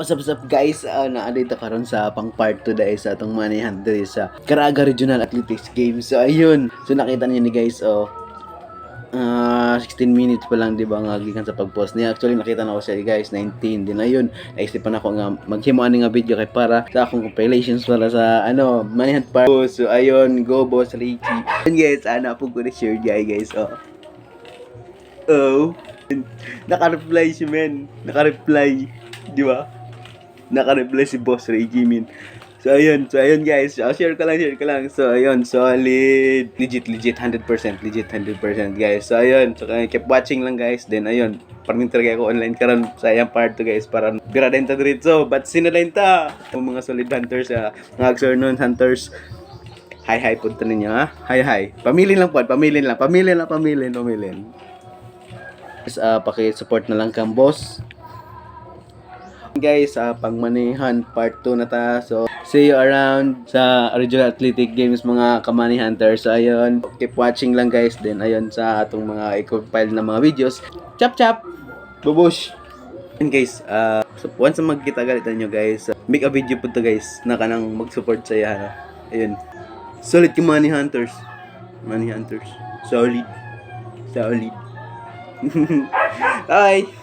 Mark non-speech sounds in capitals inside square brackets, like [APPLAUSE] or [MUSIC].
What's up, what's up guys? Uh, naadito karon sa pang part 2 dahil sa atong manihan diri sa Caraga Regional Athletics Games. So ayun, so nakita niyo ni guys oh. ah 16 minutes pa lang di ba nga gikan sa pag-post niya. Actually nakita na ko siya guys 19 din ayun. Naisipan ako nga maghimo ani nga video kay para sa akong compilations para sa ano manihan part. So ayun, go boss Ricky. And guys, ana po ko na share guys guys oh. Oh. [LAUGHS] Naka-reply si men. Naka-reply. Di ba? Naka-reply si Boss Ray Jimin. So, ayun. So, ayun guys. So, share ko lang, share ko lang. So, ayun. Solid. Legit, legit. 100%. Legit, 100% guys. So, ayun. So, keep watching lang guys. Then, ayun. Parang talaga ako online karon sa ayang part to guys. Para biradain ta dito. But sinalain ta. Ang mga solid hunters, ah, mga Xernon hunters. Hi, hi. Punta ninyo, ha? Hi, hi. Pamilin lang po. Pamilin lang. Pamilin lang. Pamilin. Pamilin. Guys, uh, paki-support na lang kang boss. Guys, uh, pangmanihan part 2 na ta. So, see you around sa Regional Athletic Games mga Kamani Hunters. So, ayun, keep watching lang guys. Then, ayun sa atong mga i-compile na mga videos. Chap chap! Bubush! And guys, uh, so once magkita galitan nyo guys, uh, make a video po to guys na kanang mag-support sa iya. Ayun. Solid ka Money Hunters. Money Hunters. Solid. Solid. [LAUGHS] Bye!